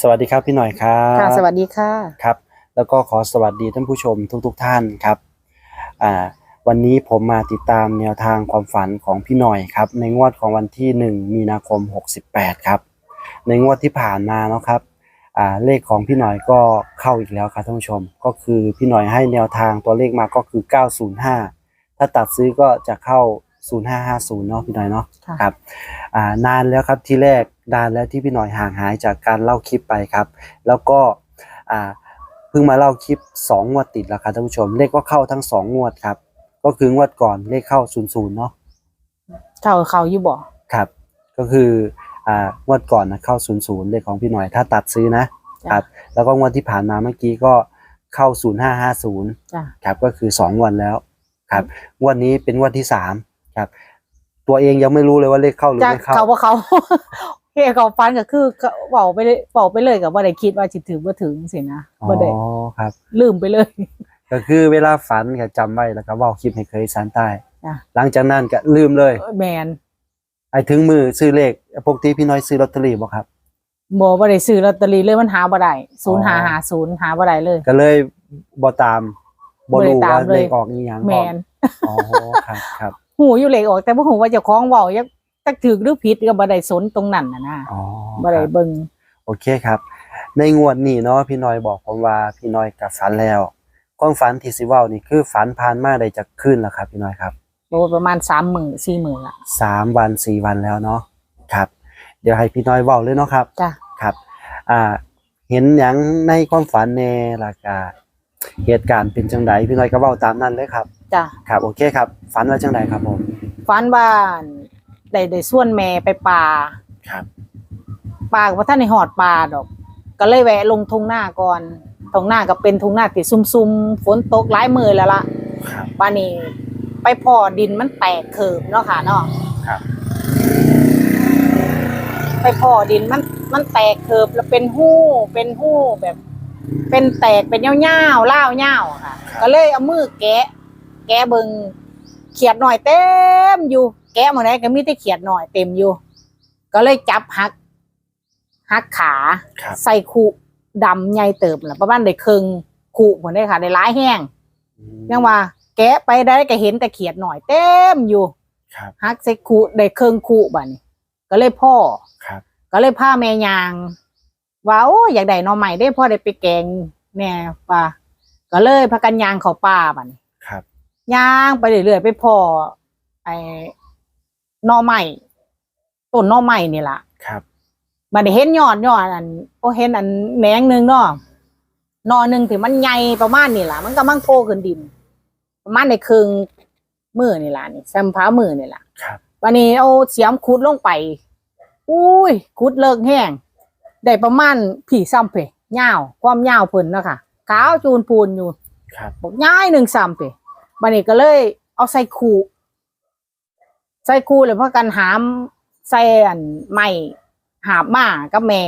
สวัสดีครับพี่หน่อยครับค่ะสวัสดีค่ะครับ แล้วก็ขอสวัสดีท่านผู้ชมทุกๆทท่านครับอ่าวันนี้ผมมาติดตามแนวทางความฝันของพี่หน่อยครับ ในงวดของวันที่ 1 มีนาคม 68 ครับ ในงวดที่ผ่านมาเนาะครับอ่าเลขของพี่หน่อยก็เข้าอีกแล้วครับท่านผู้ชม ก็คือพี่หน่อยให้แนวทางตัวเลขมาก็คือ 905 ถ้าตัดซื้อก็จะเข้า 0550เนาะพี่หน่อยเนาะค่ะ ครับอ่านานแล้วครับที่แรกนานแล้วที่พี่หน่อยห่างหายจากการเล่าคลิปไปครับ แล้วก็อ่าเพิ่งมาเล่าคลิป2งวดติดแล้วครับท่านผู้ชมเลขก็เข้าทั้ง2งวดครับ ก็คืองวดก่อนเลขเข้า00เนาะ เขาเขาอยู่บ่ครับ ก็คืออ่างวดก่อนนะเข้า00เลขของพี่หน่อยถ้าตัดซื้อนะ จ้ะครับ แล้วก็งวดที่ผ่านมาเมื่อกี้ก็เข้า0550จ้ะ ครับก็คือสองงวันแล้วครับงวันนี้เป็นงวันที่สาม ครับ ตัวเองยังไม่รู้เลยว่าเลขเข้าหรือจากไม่เข้า เขาว่าเขา เฮ้เขาฟันก็คือเขาเบาไปเลยเบาไปเลยกับว่าได้คิดว่าจิถึงว่าถึงสินะอ๋อบ่ได้ครับ ลืมไปเลย ก็คือเวลาฝันก็จำไว้แล้วก็เว่าคลิปให้เคยสานใต้จ้ะ หลังจากนั้นก็ลืมเลย แมนไอ้ถึงมือซื้อเลขปกติพี่น้อยซื้อลอตเตอรี่บ่ครับบ่บ่ได้ซื้อลอตเตอรี่เลยมันหาบ่ได้ศูนย์หาหาศูนย์หาบ่ได้เลย ก็เลยบ่ตามบ่บ่ได้รู้ตามว่าเลย เลขออกอีหยังแมน อ๋อครับครับ หูอยู่เลขออก แต่บ่ฮู้ว่าเจ้าของเว้ายังจักถูกหรือผิดก็บ่ได้สนตรงนั้นน่ะนะอ๋อบ่ได้ครับเบิ่งโอเคครับ ในงวดนี้เนาะพี่น้อยบอกผมว่าพี่น้อยกับฝันแล้วความฝันที่สิเว้านี่คือฝันผ่านมาได้จากคืนแล้วครับ พี่น้อยครับโดยประมาณ3มื้อ4มื้อละสามวันสี่วันแล้วเนาะครับ เดี๋ยวให้พี่น้อยเว้าเลยเนาะครับจ้ะครับ อ่า เห็นหยังในความฝันแน่ล่ะกาเหตุการณ์เป็นจังไดพี่น้อยก็เว้าตามนั้นเลยครับ จ้ะครับโอเคครับฝันว่าจังไดครับผมฝันว่าได้ได้ส่วนแม่ไปป่าครับป่าก็บ่ทันได้ฮอดป่าดอก ก็เลยแวะลงทุ่งนาก่อนทุ่งนาก็เป็นทุ่งนาที่ซุ่มๆฝนตกหลายมื้อแล้วล่ะครับป่านนี้ไปพอดินมันแตกเขิบเนาะค่ะเนาะครับไปพอดินมันมันแตกเขิบแล้วเป็นหู้เป็นหู้แบบ เป็นแตกเป็นยาวๆล่าวยาวๆค่ะ ก็เลยเอามือแกะ แกะเบิงเขียดหน่อยเต็มอยู่ แกะมาไหนก็มีแต่เขียดหน่อยเต็มอยู่ ก็เลยจับหักหักขา ครับ ใส่คุดำใหญ่เติบละประมาณได้ครึ่งคุเหมือนได้ค่ะได้หลายแห้งอืมยังว่าแกะไปได้ก็เห็นแต่เขียดหน่อยเต็มอยู่ครับ ฮักใส่คุได้ครึ่งคุบัดนี้ก็เลยพ่อ ครับ ก็เลยพาแม่ยางว่าโอ้อยากได้หน่อใหม่ได้พ่อได้ไปแกงแน่ป่าก็เลยพากันยางเขาป่าบัดนี้ครับ ย่างไปเรื่อยๆไปพ่อไอ้หน่อใหม่ต้นหน่อใหม่นี่ล่ะครับบัดนี้เห็นยอดยอดอันโอ้เห็นอันแหนงหนึ่งเนาะหนอหนึ่งถึงมันใหญ่ประมาณนี่ล่ะ มันก็มั่งโผล่ขึ้นดิน ประมาณในครึ่งมือนี่ล่ะนี่แซมพ้ามือนี่ล่ะครับวันนี้เอาเสียมขุดลงไป อุ้ยขุดเลิกแห้งได้ประมาณผีซ้ำเพยาวความยาวเพิ่นเนาะค่ะขาวจูนพูนอยู่ ครับบอกย้ายหนึ่งซ้ำเพ วันนี้ก็เลย เอาใส่คูใส่คูเลยเพราะกันหามใส่อันไม้หาบมากับแม่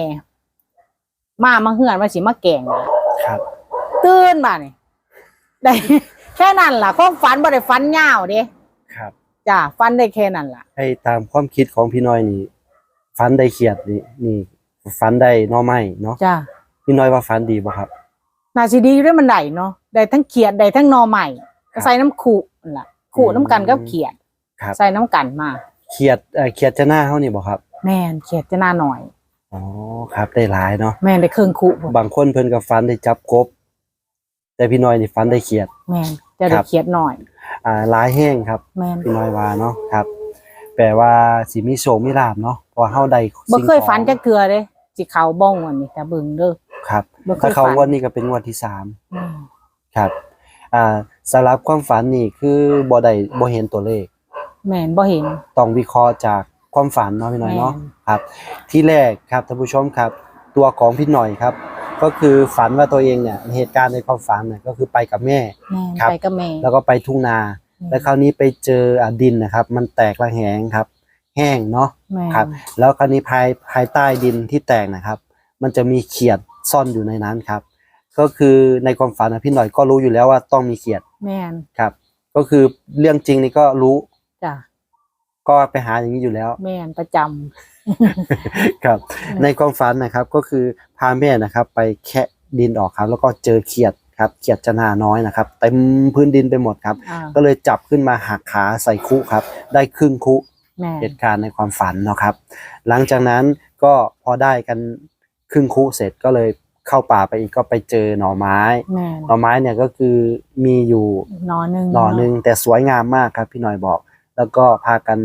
มามาเฮือนมาสิมาแกงนะครับ ตื่นมานี่ได้แค่นั้นล่ะความฝันบ่ได้ฝันยาวเด้ครับจ้าฝันได้แค่นั้นล่ะให้ตามความคิดของพี่น้อยนี่ฝันได้เขียดนี่นี่ฝันได้หน่อไม้เนาะจ้าพี่น้อยว่าฝันดีบ่ครับน่าสิดีอยู่ด้วยมันได้เนาะได้ทั้งเขียดได้ทั้งหนอใหม่ ครับใส่น้ำขู่นั่นล่ะขู่น้ำกันกับเขียดครับ ใส่น้ำกันมา เขียดเอ่อเขียดจะหน้าเฮานี่บ่ครับ แม่นเขียดจะหน้าหน่อย อ๋อครับ ได้หลายเนาะ แม่นได้เครื่องขู่พุ่นบางคนเพิ่นก็ฝันได้จับกบ แต่พี่น้อยนี่ฝันได้เขียด แม่นจะคได้รับ เขียดหน่อย อ่าหลายแห้งครับ แม่นพี่น้อยว่าเนาะครับ แปลว่าสิมีโชคมีลาภเนาะเพราะเฮาได้บ่สิ่งเคยของฝันจักเทื่อเด้สิเขาบ้องอันนี้แต่เบิ่งเด้อ ครับบ่เคยถ้าเขาฝัน งวดนี้ก็เป็นงวดที่สาม อืมครับ อ่า สำหรับความฝันนี่คือบ่ได้บ่เห็นตัวเลข แม่นบ่เห็น ต้องวิเคราะห์จากความฝันเนาะพี่หน่อยเนาะแม่ครับ ที่แรกครับท่านผู้ชมครับ ตัวของพี่หน่อยครับ ก็คือฝันว่าตัวเองเนี่ยเหตุการณ์ในความฝันเนี่ยก็คือไปกับแม่แม่นครับ ไปกับแม่ แล้วก็ไปทุ่งนา แล้วคราวนี้ไปเจออ่าดินนะครับ มันแตกระแหงครับ แห้งเนาะแม่นครับ แล้วคราวนี้ภายภายใต้ดินที่แตกนะครับ มันจะมีเขียดซ่อนอยู่ในนั้นครับ ก็คือในความฝันนะพี่หน่อยก็รู้อยู่แล้วว่าต้องมีเขียด แม่นครับ ก็คือเรื่องจริงนี่ก็รู้ จ้ะก็ไปหาอย่างนี้อยู่แล้ว แม่นประจำ ครับ ในความฝันนะครับก็คือพาแม่นะครับ ไปแคะดินออกครับ แล้วก็เจอเขียดครับเขียดจนาน้อยนะครับเต็มพื้นดินไปหมดครับ อ่าก็เลยจับขึ้นมาหักขาใส่คุครับ ได้ครึ่งคุ แม่เหตุการณ์ในความฝันเนาะครับ หลังจากนั้นก็พอได้กันครึ่งคุเสร็จก็เลย เข้าป่าไปอีกก็ไปเจอหน่อไม้ แม่หน่อไม้เนี่ยก็คือมีอยู่นอนหนึ่งหน่อหนึ่งแต่สวยงามมากครับ พี่หน่อยบอก แล้วก็พากัน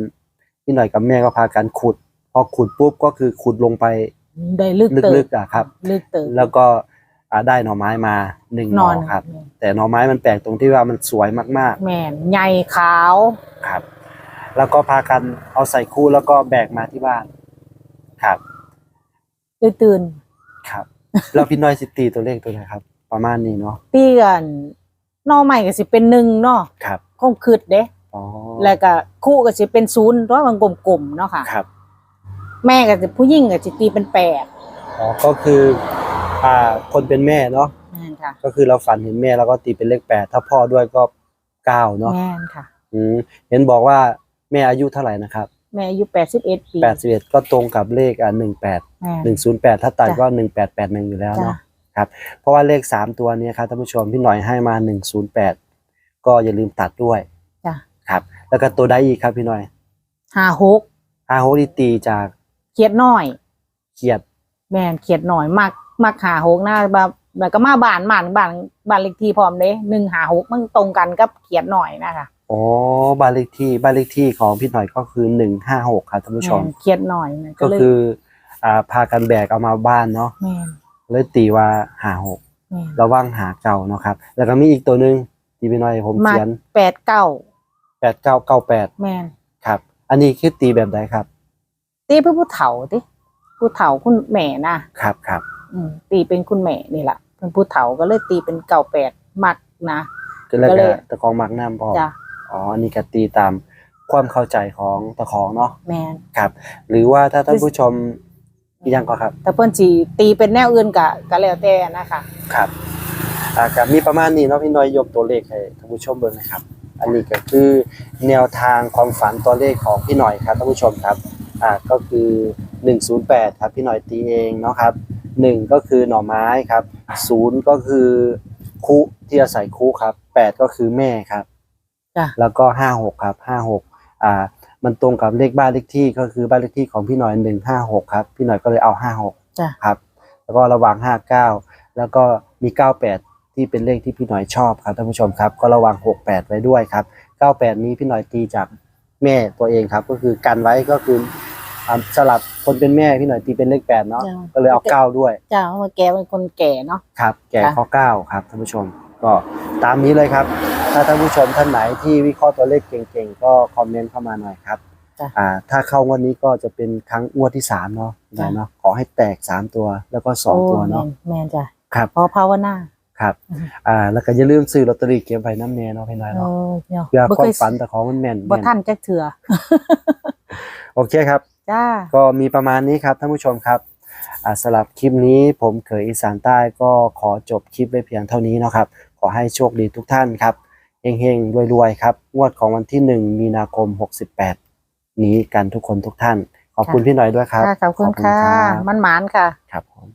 พี่หน่อยกับแม่ก็พากันขุด พอขุดปุ๊บก็คือขุดลงไปได้ลึกเติลึบกๆอะครับ ลึกเติบแล้วก็อ่าได้หน่อไม้มาหนึ่งหนน่ออนครับ แต่หน่อไม้มันแปลกตรงที่ว่ามันสวยมากแม่นใหญ่ขาว ๆครับ แล้วก็พากันเอาใส่คู่แล้วก็แบกมาที่บ้าน ครับ ตื่นตื่นครับ แล้วพี่น้อยสิตีตัวเลขตัวไหนครับ ประมาณนี้เนาะๆตีกันหนอใหม่ก็สิเป็นหนึ่งเนาะครับคงคืดเด้อ๋อแล้วก็คู่ก็สิเป็นศูนย์เพราะมันกลมๆเนาะค่ะ ครับ แม่ก็สิผู้หญิงก็สิตีเป็นแปดอ๋อก็คือ อ่า คนเป็นแม่เนาะแม่นค่ะก็คือเราฝันเห็นแม่แล้วก็ตีเป็นเลขแปดถ้าพ่อด้วยก็เก้าเนาะแม่นค่ะ อืมเห็นบอกว่าแม่อายุเท่าไหร่นะครับ แม่อายุแปดสิบเอ็ดปี แปดสิบเอ็ดก็ตรงกับเลขอ่าหนึ่งแปดแม่นหนึ่งศูนย์แปดถ้าตัดจ้ะก็หนึ่งแปดแปดหนึ่งอยู่แล้วจ้ะเนาะครับเพราะว่าเลขสามตัวเนี้ครับท่านผู้ชมพี่หน่อยให้มาหนึ่งศูนย์แปดก็อย่าลืมตัดด้วยจ้ะครับ แล้วก็ตัวใดอีกครับพี่หน่อยห้าหกอาโฮที่ตีจากเขียดน้อยเขียดแม่นเขียดหน่อยมักมักหาหกหน้าแบบแบบก็มาบ้านบ้านบ้านบ้านเลขที่พร้อมเด้หนึ่งหาหกมันตรงกันกับเขียดหน่อยนะคะ อ๋อบ้านเลขที่บ้านเลขที่ของพี่หน่อยก็คือหนึ่งห้าหกครับท่านผู้ชมแม่นเขียดหน่อยนะก็เลยคือ อ่าพากันแบกเอามาบ้านเนาะแม่นเลยตีว่าหาหกแม่นระว่างหาเก่าเนาะครับ แล้วก็มีอีกตัวหนึ่งที่พี่หน่อยผมมาเขียนแปดเก้าแปดเก้าเก้าแปดแม่นครับ อันนี้คือตีแบบไหนครับ ตีเพื่อผู้เฒ่าติผู้เฒ่าคุณแม่นะครับครับอืมตีเป็นคุณแม่นี่แหละเป็นผู้เฒ่าก็เลยตีเป็นเก้าแปดมักนะก็แล้วก็เลก็ยตะกองหมักน้ำพอจ้ะ อ๋ออันนี้ก็ตีตามความเข้าใจของตะของเนาะแม่นครับ หรือว่าถ้าท่านผู้ชมอีกอยังก็ครับ แต่เพิ่นสิตีเป็นแนวอื่นก็ก็แล้วแต่นะคะครับอ่ากับมีประมาณนี้เนาะพี่น้อยยกตัวเลขให้ท่านผู้ชมเบิ่งนะครับ อันนี้ก็คือแนวทางความฝันตัวเลขของพี่หน่อยครับท่านผู้ชมครับอ่าก็คือ 108 ครับพี่หน่อยตีเองเนาะครับ1ก็คือหน่อไม้ครับ0ก็คือคุที่อาศัยคุครับ8ก็คือแม่ครับ จ้ะ แล้วก็56ครับ56อ่า มันตรงกับเลขบ้านเลขที่ก็คือบ้านเลขที่ของพี่หน่อย156ครับ พี่หน่อยก็เลยเอา56จ้ะ ครับ แล้วก็ระหว่าง59แล้วก็มี98ที่เป็นเลขที่พี่หน่อยชอบครับท่านผู้ชมครับ ก็ระวัง68ไว้ด้วยครับ98นี้พี่หน่อยตีจากแม่ตัวเองครับ ก็คือกันไว้ก็คืออ่าสลับคนเป็นแม่พี่หน่อยตีเป็นเลข8เนาะจ้ะ ก็เลยเอา9ด้วย จ้าเพราะว่าแกเป็นคนแก่เนาะ ครับแก่ค่ะ ข้อ9ครับท่านผู้ชม ก็ตามนี้เลยครับ ถ้าท่านผู้ชมท่านไหนที่วิเคราะห์ตัวเลขเก่งๆ ก็คอมเมนต์เข้ามาหน่อยครับจ้ะ อ่าถ้าเข้างวดนี้ก็จะเป็นครั้งงวดที่3เนาะพี่หน่อยเนาะขอให้แตก3ตัวแล้วก็2ตัวเนาะโอ้แม่แม่นจ้ะครับพอภาวนาครับอืมอ่าแล้วก็อย่าลืมซื้อลอตเตอรี่เก็บไว้น้ำแน่เนาะพี่น้อยเอเนาะอเดี๋ยวเพื่อบ่ควาเคมยฝันแต่ของมันแม่นบ่แม่นท่านจักเถื่อโอเคครับ จ้า ก็มีประมาณนี้ครับท่านผู้ชมครับอ่า สำหรับคลิปนี้ผมเขยอีสานใต้ก็ขอจบคลิปไว้เพียงเท่านี้เนาะครับ ขอให้โชคดีทุกท่านครับเฮงๆรวยๆครับงวดของวันที่ 1 มีนาคม 68 นี้กันทุกคนทุกท่าน ขอบคุณค่ะพี่หน่อยด้วยครับค่ะขอบคุณค่ะรับมันหมานค่ะ ครับผม